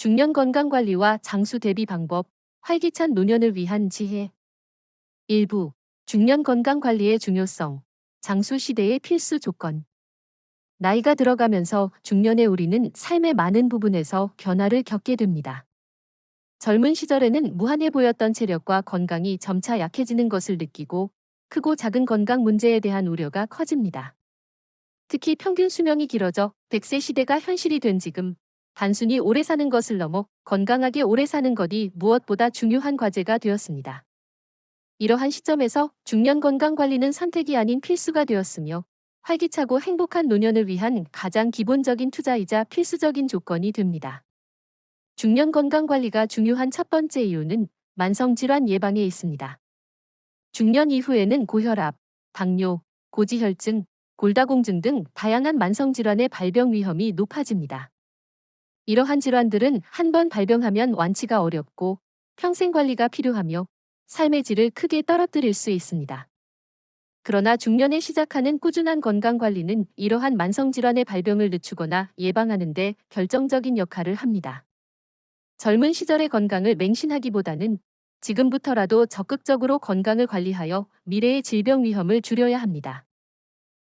중년 건강관리와 장수 대비 방법, 활기찬 노년을 위한 지혜. 일부 중년 건강관리의 중요성, 장수 시대의 필수 조건. 나이가 들어가면서 중년의 우리는 삶의 많은 부분에서 변화를 겪게 됩니다. 젊은 시절에는 무한해 보였던 체력과 건강이 점차 약해지는 것을 느끼고 크고 작은 건강 문제에 대한 우려가 커집니다. 특히 평균 수명이 길어져 100세 시대가 현실이 된 지금 단순히 오래 사는 것을 넘어 건강하게 오래 사는 것이 무엇보다 중요한 과제가 되었습니다. 이러한 시점에서 중년 건강 관리는 선택이 아닌 필수가 되었으며 활기차고 행복한 노년을 위한 가장 기본적인 투자이자 필수적인 조건이 됩니다. 중년 건강 관리가 중요한 첫 번째 이유는 만성질환 예방에 있습니다. 중년 이후에는 고혈압, 당뇨, 고지혈증, 골다공증 등 다양한 만성질환의 발병 위험이 높아집니다. 이러한 질환들은 한 번 발병하면 완치가 어렵고 평생 관리가 필요하며 삶의 질을 크게 떨어뜨릴 수 있습니다. 그러나 중년에 시작하는 꾸준한 건강 관리는 이러한 만성질환의 발병을 늦추거나 예방하는 데 결정적인 역할을 합니다. 젊은 시절의 건강을 맹신하기보다는 지금부터라도 적극적으로 건강을 관리하여 미래의 질병 위험을 줄여야 합니다.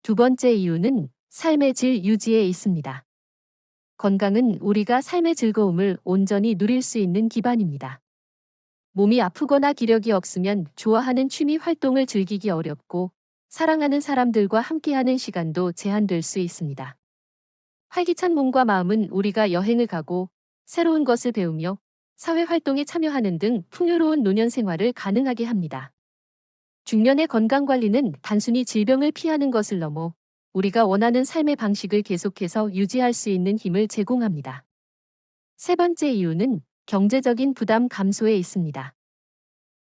두 번째 이유는 삶의 질 유지에 있습니다. 건강은 우리가 삶의 즐거움을 온전히 누릴 수 있는 기반입니다. 몸이 아프거나 기력이 없으면 좋아하는 취미 활동을 즐기기 어렵고 사랑하는 사람들과 함께하는 시간도 제한될 수 있습니다. 활기찬 몸과 마음은 우리가 여행을 가고 새로운 것을 배우며 사회 활동에 참여하는 등 풍요로운 노년 생활을 가능하게 합니다. 중년의 건강 관리는 단순히 질병을 피하는 것을 넘어 우리가 원하는 삶의 방식을 계속해서 유지할 수 있는 힘을 제공합니다. 세 번째 이유는 경제적인 부담 감소에 있습니다.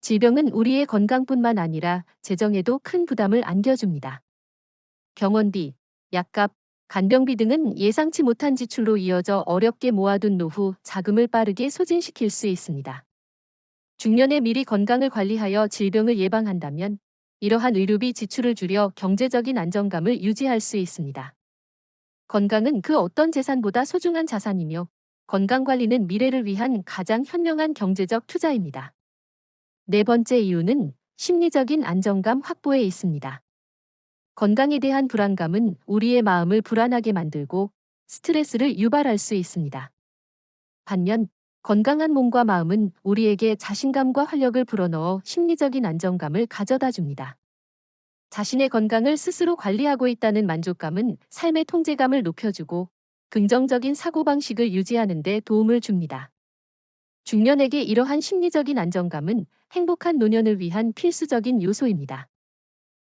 질병은 우리의 건강뿐만 아니라 재정에도 큰 부담을 안겨줍니다. 병원비, 약값, 간병비 등은 예상치 못한 지출로 이어져 어렵게 모아둔 노후 자금을 빠르게 소진시킬 수 있습니다. 중년에 미리 건강을 관리하여 질병을 예방한다면 이러한 의료비 지출을 줄여 경제적인 안정감을 유지할 수 있습니다. 건강은 그 어떤 재산보다 소중한 자산이며 건강관리는 미래를 위한 가장 현명한 경제적 투자입니다. 네 번째 이유는 심리적인 안정감 확보에 있습니다. 건강에 대한 불안감은 우리의 마음을 불안하게 만들고 스트레스를 유발할 수 있습니다. 반면 건강한 몸과 마음은 우리에게 자신감과 활력을 불어넣어 심리적인 안정감을 가져다 줍니다. 자신의 건강을 스스로 관리하고 있다는 만족감은 삶의 통제감을 높여주고 긍정적인 사고방식을 유지하는 데 도움을 줍니다. 중년에게 이러한 심리적인 안정감은 행복한 노년을 위한 필수적인 요소입니다.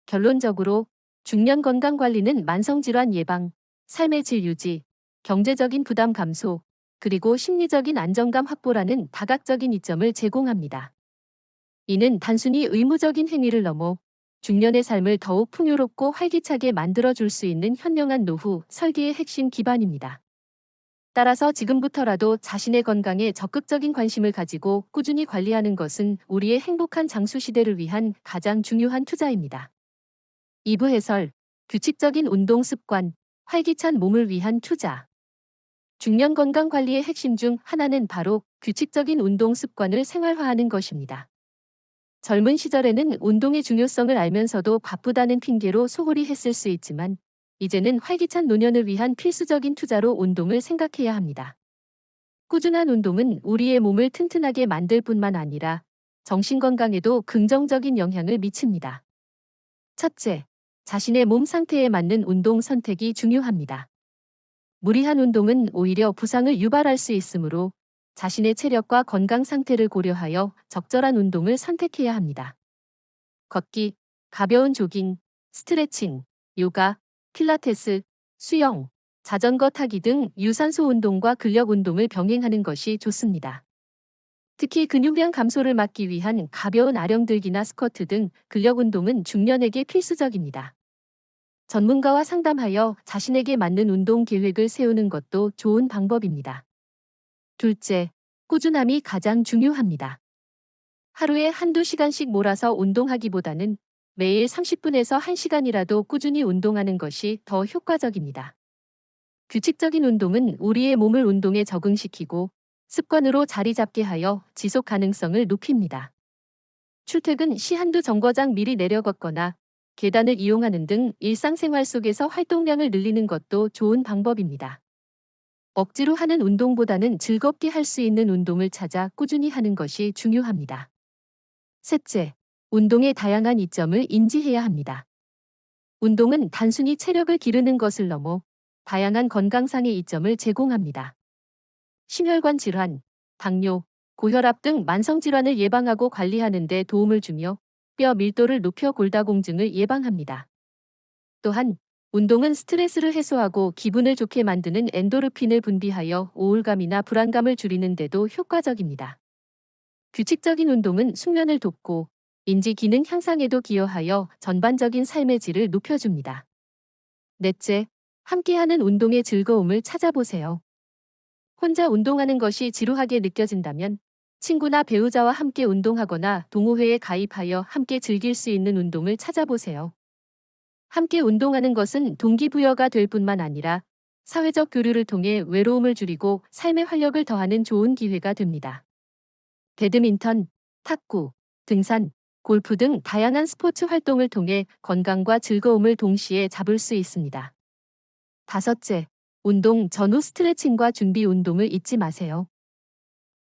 결론적으로 중년 건강 관리는 만성질환 예방, 삶의 질 유지, 경제적인 부담 감소, 그리고 심리적인 안정감 확보라는 다각적인 이점을 제공합니다. 이는 단순히 의무적인 행위를 넘어 중년의 삶을 더욱 풍요롭고 활기차게 만들어줄 수 있는 현명한 노후 설계의 핵심 기반입니다. 따라서 지금부터라도 자신의 건강에 적극적인 관심을 가지고 꾸준히 관리하는 것은 우리의 행복한 장수 시대를 위한 가장 중요한 투자입니다. 2부 해설, 규칙적인 운동 습관, 활기찬 몸을 위한 투자. 중년 건강 관리의 핵심 중 하나는 바로 규칙적인 운동 습관을 생활화하는 것입니다. 젊은 시절에는 운동의 중요성을 알면서도 바쁘다는 핑계로 소홀히 했을 수 있지만 이제는 활기찬 노년을 위한 필수적인 투자로 운동을 생각해야 합니다. 꾸준한 운동은 우리의 몸을 튼튼하게 만들 뿐만 아니라 정신 건강에도 긍정적인 영향을 미칩니다. 첫째, 자신의 몸 상태에 맞는 운동 선택이 중요합니다. 무리한 운동은 오히려 부상을 유발할 수 있으므로 자신의 체력과 건강 상태를 고려하여 적절한 운동을 선택해야 합니다. 걷기, 가벼운 조깅, 스트레칭, 요가, 필라테스, 수영, 자전거 타기 등 유산소 운동과 근력 운동을 병행하는 것이 좋습니다. 특히 근육량 감소를 막기 위한 가벼운 아령 들기나 스쿼트 등 근력 운동은 중년에게 필수적입니다. 전문가와 상담하여 자신에게 맞는 운동 계획을 세우는 것도 좋은 방법입니다. 둘째, 꾸준함이 가장 중요합니다. 하루에 한두 시간씩 몰아서 운동하기보다는 매일 30분에서 1시간이라도 꾸준히 운동하는 것이 더 효과적입니다. 규칙적인 운동은 우리의 몸을 운동에 적응시키고 습관으로 자리 잡게 하여 지속 가능성을 높입니다. 출퇴근 시 한두 정거장 미리 내려 걷거나 계단을 이용하는 등 일상생활 속에서 활동량을 늘리는 것도 좋은 방법입니다. 억지로 하는 운동보다는 즐겁게 할 수 있는 운동을 찾아 꾸준히 하는 것이 중요합니다. 셋째, 운동의 다양한 이점을 인지해야 합니다. 운동은 단순히 체력을 기르는 것을 넘어 다양한 건강상의 이점을 제공합니다. 심혈관 질환, 당뇨, 고혈압 등 만성 질환을 예방하고 관리하는 데 도움을 주며 뼈 밀도를 높여 골다공증을 예방합니다. 또한 운동은 스트레스를 해소하고 기분을 좋게 만드는 엔도르핀을 분비하여 우울감이나 불안감을 줄이는 데도 효과적입니다. 규칙적인 운동은 숙면을 돕고 인지 기능 향상에도 기여하여 전반적인 삶의 질을 높여줍니다. 넷째, 함께하는 운동의 즐거움을 찾아보세요. 혼자 운동하는 것이 지루하게 느껴진다면 친구나 배우자와 함께 운동하거나 동호회에 가입하여 함께 즐길 수 있는 운동을 찾아보세요. 함께 운동하는 것은 동기부여가 될 뿐만 아니라 사회적 교류를 통해 외로움을 줄이고 삶의 활력을 더하는 좋은 기회가 됩니다. 배드민턴, 탁구, 등산, 골프 등 다양한 스포츠 활동을 통해 건강과 즐거움을 동시에 잡을 수 있습니다. 다섯째, 운동 전후 스트레칭과 준비 운동을 잊지 마세요.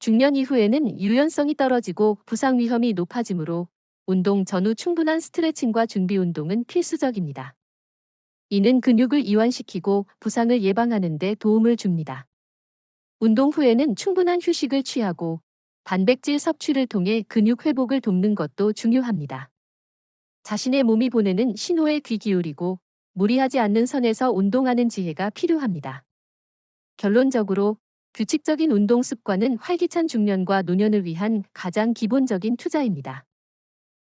중년 이후에는 유연성이 떨어지고 부상 위험이 높아지므로 운동 전후 충분한 스트레칭과 준비 운동은 필수적입니다. 이는 근육을 이완시키고 부상을 예방하는 데 도움을 줍니다. 운동 후에는 충분한 휴식을 취하고 단백질 섭취를 통해 근육 회복을 돕는 것도 중요합니다. 자신의 몸이 보내는 신호에 귀 기울이고 무리하지 않는 선에서 운동하는 지혜가 필요합니다. 결론적으로 규칙적인 운동 습관은 활기찬 중년과 노년을 위한 가장 기본적인 투자입니다.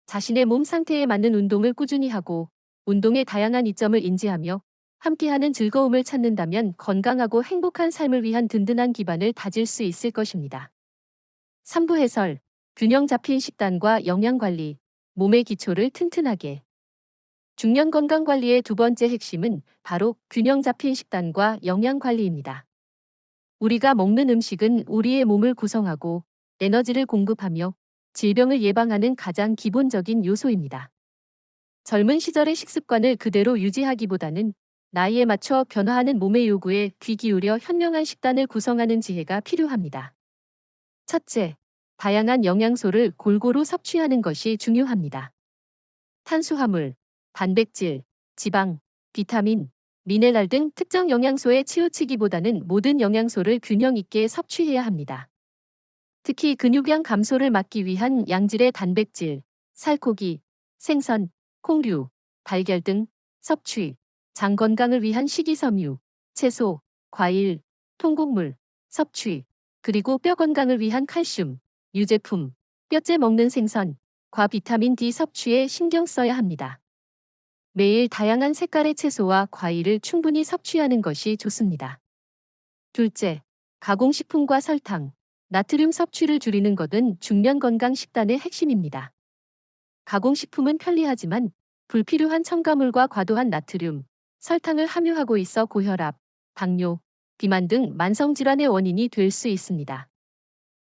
자신의 몸 상태에 맞는 운동을 꾸준히 하고 운동의 다양한 이점을 인지하며 함께하는 즐거움을 찾는다면 건강하고 행복한 삶을 위한 든든한 기반을 다질 수 있을 것입니다. 3부 해설, 균형 잡힌 식단과 영양관리, 몸의 기초를 튼튼하게. 중년 건강관리의 두 번째 핵심은 바로 균형 잡힌 식단과 영양관리입니다. 우리가 먹는 음식은 우리의 몸을 구성하고 에너지를 공급하며 질병을 예방하는 가장 기본적인 요소입니다. 젊은 시절의 식습관을 그대로 유지하기보다는 나이에 맞춰 변화하는 몸의 요구에 귀 기울여 현명한 식단을 구성하는 지혜가 필요합니다. 첫째, 다양한 영양소를 골고루 섭취하는 것이 중요합니다. 탄수화물, 단백질, 지방, 비타민, 미네랄 등 특정 영양소에 치우치기보다는 모든 영양소를 균형 있게 섭취해야 합니다. 특히 근육량 감소를 막기 위한 양질의 단백질, 살코기, 생선, 콩류, 달걀 등 섭취, 장 건강을 위한 식이섬유, 채소, 과일, 통곡물, 섭취, 그리고 뼈 건강을 위한 칼슘, 유제품, 뼈째 먹는 생선, 과 비타민 D 섭취에 신경 써야 합니다. 매일 다양한 색깔의 채소와 과일을 충분히 섭취하는 것이 좋습니다. 둘째, 가공식품과 설탕, 나트륨 섭취를 줄이는 것은 중년 건강 식단의 핵심입니다. 가공식품은 편리하지만 불필요한 첨가물과 과도한 나트륨, 설탕을 함유하고 있어 고혈압, 당뇨, 비만 등 만성질환의 원인이 될 수 있습니다.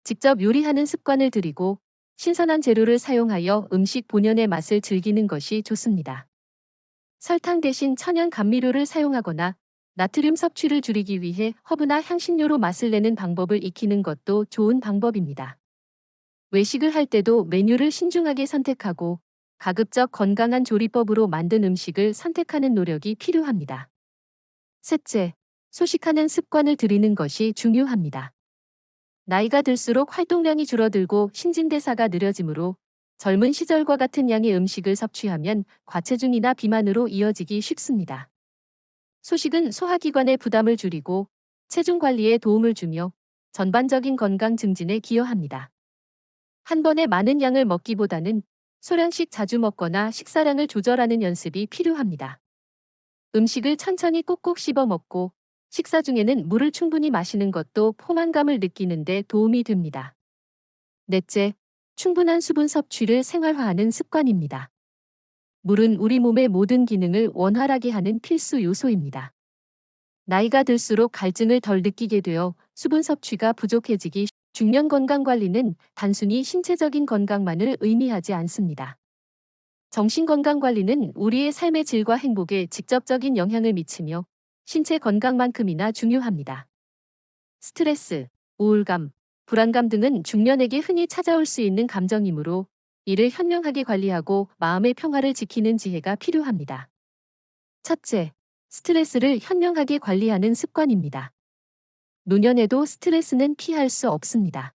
직접 요리하는 습관을 들이고 신선한 재료를 사용하여 음식 본연의 맛을 즐기는 것이 좋습니다. 설탕 대신 천연 감미료를 사용하거나 나트륨 섭취를 줄이기 위해 허브나 향신료로 맛을 내는 방법을 익히는 것도 좋은 방법입니다. 외식을 할 때도 메뉴를 신중하게 선택하고 가급적 건강한 조리법으로 만든 음식을 선택하는 노력이 필요합니다. 셋째, 소식하는 습관을 들이는 것이 중요합니다. 나이가 들수록 활동량이 줄어들고 신진대사가 느려지므로 젊은 시절과 같은 양의 음식을 섭취하면 과체중이나 비만으로 이어지기 쉽습니다. 소식은 소화기관의 부담을 줄이고 체중 관리에 도움을 주며 전반적인 건강 증진에 기여합니다. 한 번에 많은 양을 먹기보다는 소량씩 자주 먹거나 식사량을 조절하는 연습이 필요합니다. 음식을 천천히 꼭꼭 씹어 먹고 식사 중에는 물을 충분히 마시는 것도 포만감을 느끼는 데 도움이 됩니다. 넷째, 충분한 수분 섭취를 생활화하는 습관입니다. 물은 우리 몸의 모든 기능을 원활하게 하는 필수 요소입니다. 나이가 들수록 갈증을 덜 느끼게 되어 수분 섭취가 부족해지기 쉽- 중년 건강 관리는 단순히 신체적인 건강만을 의미하지 않습니다. 정신 건강 관리는 우리의 삶의 질과 행복에 직접적인 영향을 미치며 신체 건강만큼이나 중요합니다. 스트레스, 우울감, 불안감 등은 중년에게 흔히 찾아올 수 있는 감정이므로 이를 현명하게 관리하고 마음의 평화를 지키는 지혜가 필요합니다. 첫째, 스트레스를 현명하게 관리하는 습관입니다. 노년에도 스트레스는 피할 수 없습니다.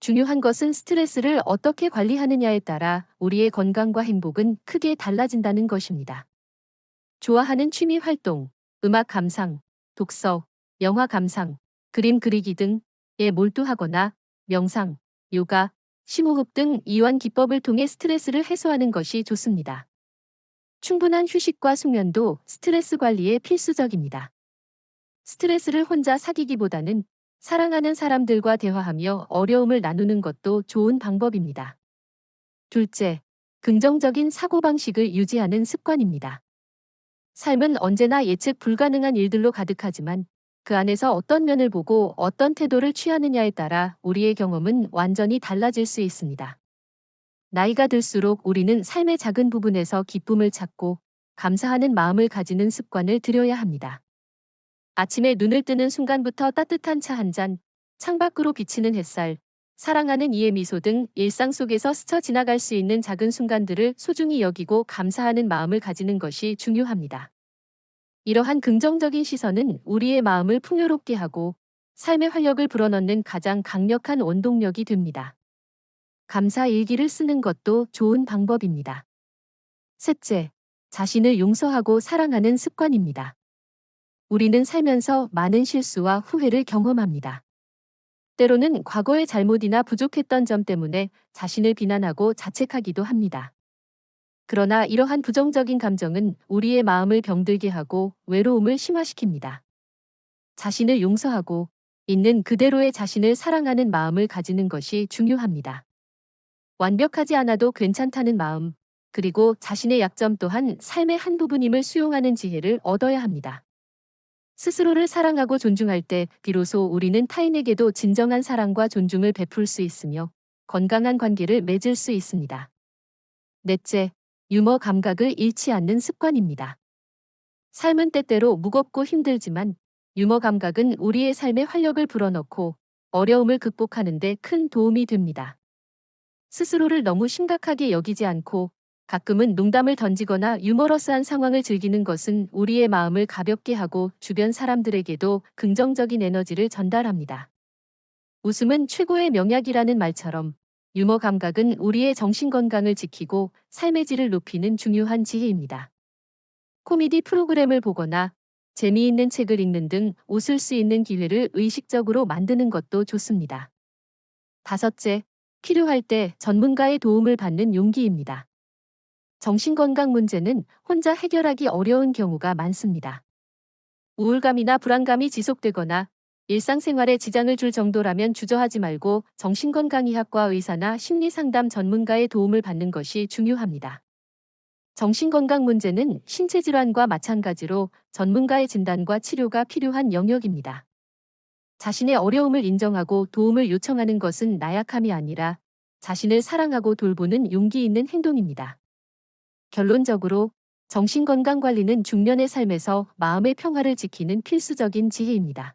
중요한 것은 스트레스를 어떻게 관리하느냐에 따라 우리의 건강과 행복은 크게 달라진다는 것입니다. 좋아하는 취미 활동, 음악 감상, 독서, 영화 감상, 그림 그리기 등 에 몰두하거나 명상, 요가, 심호흡 등 이완 기법을 통해 스트레스를 해소하는 것이 좋습니다. 충분한 휴식과 숙면도 스트레스 관리에 필수적입니다. 스트레스를 혼자 사귀기보다는 사랑하는 사람들과 대화하며 어려움을 나누는 것도 좋은 방법입니다. 둘째, 긍정적인 사고방식을 유지하는 습관입니다. 삶은 언제나 예측 불가능한 일들로 가득하지만 그 안에서 어떤 면을 보고 어떤 태도를 취하느냐에 따라 우리의 경험은 완전히 달라질 수 있습니다. 나이가 들수록 우리는 삶의 작은 부분에서 기쁨을 찾고 감사하는 마음을 가지는 습관을 들여야 합니다. 아침에 눈을 뜨는 순간부터 따뜻한 차 한 잔, 창밖으로 비치는 햇살, 사랑하는 이의 미소 등 일상 속에서 스쳐 지나갈 수 있는 작은 순간들을 소중히 여기고 감사하는 마음을 가지는 것이 중요합니다. 이러한 긍정적인 시선은 우리의 마음을 풍요롭게 하고 삶의 활력을 불어넣는 가장 강력한 원동력이 됩니다. 감사 일기를 쓰는 것도 좋은 방법입니다. 셋째, 자신을 용서하고 사랑하는 습관입니다. 우리는 살면서 많은 실수와 후회를 경험합니다. 때로는 과거의 잘못이나 부족했던 점 때문에 자신을 비난하고 자책하기도 합니다. 그러나 이러한 부정적인 감정은 우리의 마음을 병들게 하고 외로움을 심화시킵니다. 자신을 용서하고 있는 그대로의 자신을 사랑하는 마음을 가지는 것이 중요합니다. 완벽하지 않아도 괜찮다는 마음, 그리고 자신의 약점 또한 삶의 한 부분임을 수용하는 지혜를 얻어야 합니다. 스스로를 사랑하고 존중할 때 비로소 우리는 타인에게도 진정한 사랑과 존중을 베풀 수 있으며 건강한 관계를 맺을 수 있습니다. 넷째, 유머 감각을 잃지 않는 습관입니다. 삶은 때때로 무겁고 힘들지만 유머 감각은 우리의 삶에 활력을 불어넣고 어려움을 극복하는 데 큰 도움이 됩니다. 스스로를 너무 심각하게 여기지 않고 가끔은 농담을 던지거나 유머러스한 상황을 즐기는 것은 우리의 마음을 가볍게 하고 주변 사람들에게도 긍정적인 에너지를 전달합니다. 웃음은 최고의 명약이라는 말처럼 유머 감각은 우리의 정신 건강을 지키고 삶의 질을 높이는 중요한 지혜입니다. 코미디 프로그램을 보거나 재미있는 책을 읽는 등 웃을 수 있는 기회를 의식적으로 만드는 것도 좋습니다. 다섯째, 필요할 때 전문가의 도움을 받는 용기입니다. 정신건강 문제는 혼자 해결하기 어려운 경우가 많습니다. 우울감이나 불안감이 지속되거나 일상생활에 지장을 줄 정도라면 주저하지 말고 정신건강의학과 의사나 심리상담 전문가의 도움을 받는 것이 중요합니다. 정신건강 문제는 신체질환과 마찬가지로 전문가의 진단과 치료가 필요한 영역입니다. 자신의 어려움을 인정하고 도움을 요청하는 것은 나약함이 아니라 자신을 사랑하고 돌보는 용기 있는 행동입니다. 결론적으로 정신건강 관리는 중년의 삶에서 마음의 평화를 지키는 필수적인 지혜입니다.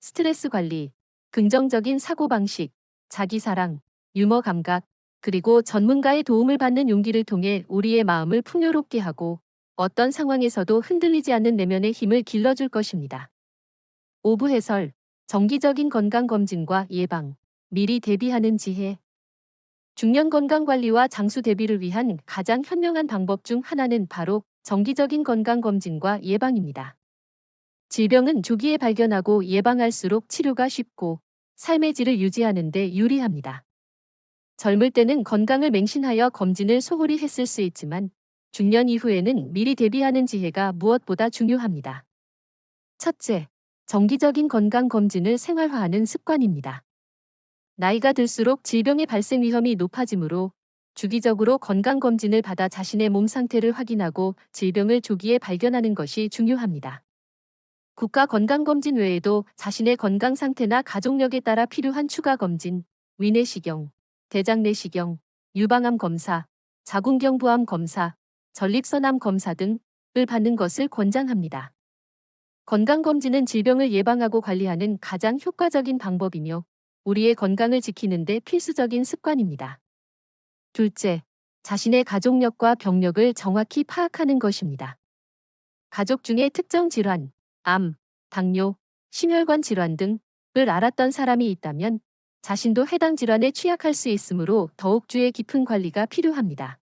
스트레스 관리, 긍정적인 사고방식, 자기사랑, 유머 감각, 그리고 전문가의 도움을 받는 용기를 통해 우리의 마음을 풍요롭게 하고 어떤 상황에서도 흔들리지 않는 내면의 힘을 길러줄 것입니다. 오부 해설, 정기적인 건강검진과 예방, 미리 대비하는 지혜, 중년 건강 관리와 장수 대비를 위한 가장 현명한 방법 중 하나는 바로 정기적인 건강 검진과 예방입니다. 질병은 조기에 발견하고 예방할수록 치료가 쉽고 삶의 질을 유지하는 데 유리합니다. 젊을 때는 건강을 맹신하여 검진을 소홀히 했을 수 있지만 중년 이후에는 미리 대비하는 지혜가 무엇보다 중요합니다. 첫째, 정기적인 건강 검진을 생활화하는 습관입니다. 나이가 들수록 질병의 발생 위험이 높아지므로 주기적으로 건강검진을 받아 자신의 몸 상태를 확인하고 질병을 조기에 발견하는 것이 중요합니다. 국가 건강검진 외에도 자신의 건강 상태나 가족력에 따라 필요한 추가 검진, 위내시경, 대장내시경, 유방암 검사, 자궁경부암 검사, 전립선암 검사 등을 받는 것을 권장합니다. 건강검진은 질병을 예방하고 관리하는 가장 효과적인 방법이며 우리의 건강을 지키는 데 필수적인 습관입니다. 둘째, 자신의 가족력과 병력을 정확히 파악하는 것입니다. 가족 중에 특정 질환, 암, 당뇨, 심혈관 질환 등을 알았던 사람이 있다면 자신도 해당 질환에 취약할 수 있으므로 더욱 주의 깊은 관리가 필요합니다.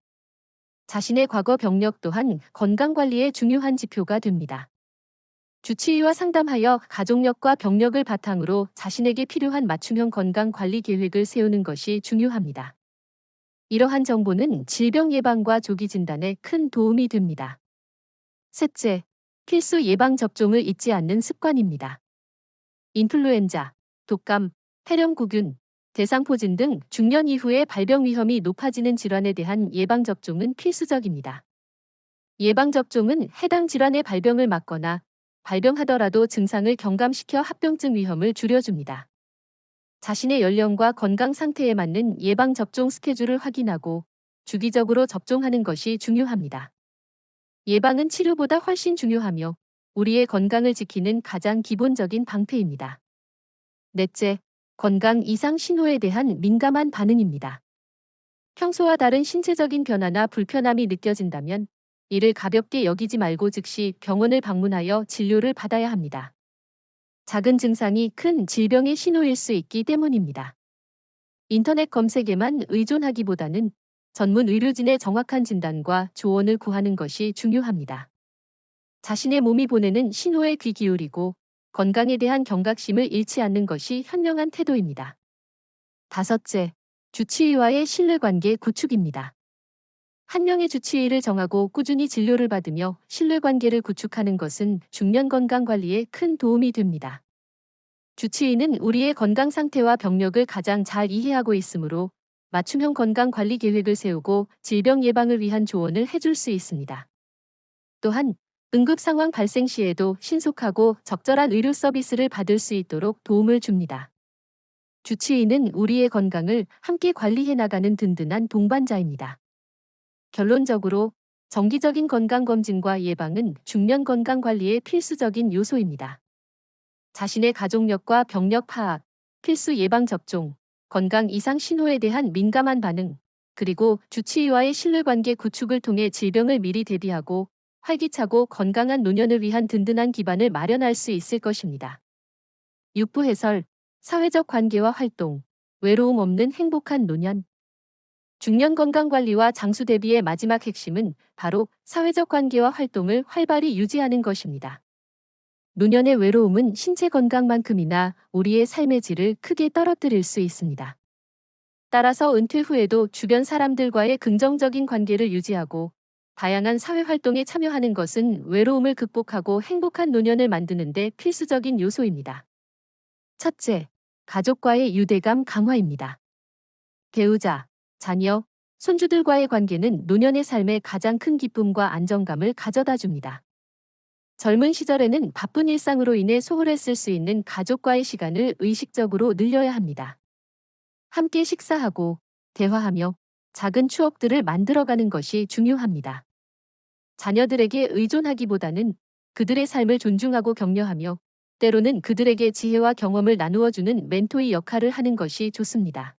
자신의 과거 병력 또한 건강관리의 중요한 지표가 됩니다. 주치의와 상담하여 가족력과 병력을 바탕으로 자신에게 필요한 맞춤형 건강관리 계획을 세우는 것이 중요합니다. 이러한 정보는 질병 예방과 조기 진단에 큰 도움이 됩니다. 셋째, 필수 예방 접종을 잊지 않는 습관입니다. 인플루엔자, 독감, 폐렴구균, 대상포진 등 중년 이후에 발병 위험이 높아지는 질환에 대한 예방 접종은 필수적입니다. 예방 접종은 해당 질환의 발병을 막거나 발병하더라도 증상을 경감시켜 합병증 위험을 줄여줍니다. 자신의 연령과 건강 상태에 맞는 예방 접종 스케줄을 확인하고 주기적으로 접종하는 것이 중요합니다. 예방은 치료보다 훨씬 중요하며 우리의 건강을 지키는 가장 기본적인 방패입니다. 넷째, 건강 이상 신호에 대한 민감한 반응입니다. 평소와 다른 신체적인 변화나 불편함이 느껴진다면 이를 가볍게 여기지 말고 즉시 병원을 방문하여 진료를 받아야 합니다. 작은 증상이 큰 질병의 신호일 수 있기 때문입니다. 인터넷 검색에만 의존하기보다는 전문 의료진의 정확한 진단과 조언을 구하는 것이 중요합니다. 자신의 몸이 보내는 신호에 귀 기울이고 건강에 대한 경각심을 잃지 않는 것이 현명한 태도입니다. 다섯째, 주치의와의 신뢰관계 구축입니다. 한 명의 주치의를 정하고 꾸준히 진료를 받으며 신뢰관계를 구축하는 것은 중년 건강 관리에 큰 도움이 됩니다. 주치의는 우리의 건강 상태와 병력을 가장 잘 이해하고 있으므로 맞춤형 건강 관리 계획을 세우고 질병 예방을 위한 조언을 해줄 수 있습니다. 또한 응급 상황 발생 시에도 신속하고 적절한 의료 서비스를 받을 수 있도록 도움을 줍니다. 주치의는 우리의 건강을 함께 관리해 나가는 든든한 동반자입니다. 결론적으로 정기적인 건강검진과 예방은 중년 건강관리의 필수적인 요소입니다. 자신의 가족력과 병력 파악, 필수 예방접종, 건강 이상 신호에 대한 민감한 반응, 그리고 주치의와의 신뢰관계 구축을 통해 질병을 미리 대비하고 활기차고 건강한 노년을 위한 든든한 기반을 마련할 수 있을 것입니다. 6부 해설, 사회적 관계와 활동, 외로움 없는 행복한 노년, 중년 건강관리와 장수 대비의 마지막 핵심은 바로 사회적 관계와 활동을 활발히 유지하는 것입니다. 노년의 외로움은 신체 건강만큼이나 우리의 삶의 질을 크게 떨어뜨릴 수 있습니다. 따라서 은퇴 후에도 주변 사람들과의 긍정적인 관계를 유지하고 다양한 사회 활동에 참여하는 것은 외로움을 극복하고 행복한 노년을 만드는 데 필수적인 요소입니다. 첫째, 가족과의 유대감 강화입니다. 배우자, 자녀, 손주들과의 관계는 노년의 삶에 가장 큰 기쁨과 안정감을 가져다 줍니다. 젊은 시절에는 바쁜 일상으로 인해 소홀했을 수 있는 가족과의 시간을 의식적으로 늘려야 합니다. 함께 식사하고 대화하며 작은 추억들을 만들어가는 것이 중요합니다. 자녀들에게 의존하기보다는 그들의 삶을 존중하고 격려하며 때로는 그들에게 지혜와 경험을 나누어주는 멘토의 역할을 하는 것이 좋습니다.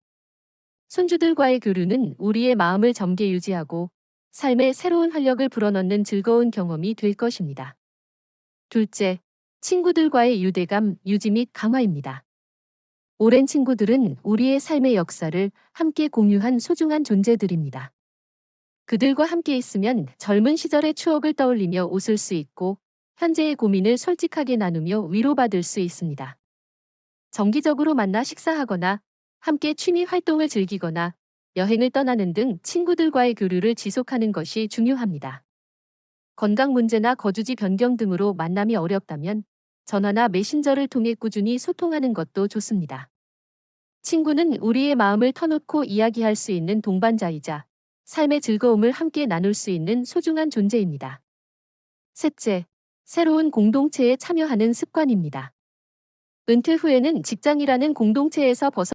손주들과의 교류는 우리의 마음을 젊게 유지하고 삶에 새로운 활력을 불어넣는 즐거운 경험이 될 것입니다. 둘째, 친구들과의 유대감 유지 및 강화입니다. 오랜 친구들은 우리의 삶의 역사를 함께 공유한 소중한 존재들입니다. 그들과 함께 있으면 젊은 시절의 추억을 떠올리며 웃을 수 있고 현재의 고민을 솔직하게 나누며 위로받을 수 있습니다. 정기적으로 만나 식사하거나 함께 취미 활동을 즐기거나 여행을 떠나는 등 친구들과의 교류를 지속하는 것이 중요합니다. 건강 문제나 거주지 변경 등으로 만남이 어렵다면 전화나 메신저를 통해 꾸준히 소통하는 것도 좋습니다. 친구는 우리의 마음을 터놓고 이야기할 수 있는 동반자이자 삶의 즐거움을 함께 나눌 수 있는 소중한 존재입니다. 셋째, 새로운 공동체에 참여하는 습관입니다. 은퇴 후에는 직장이라는 공동체에서 벗어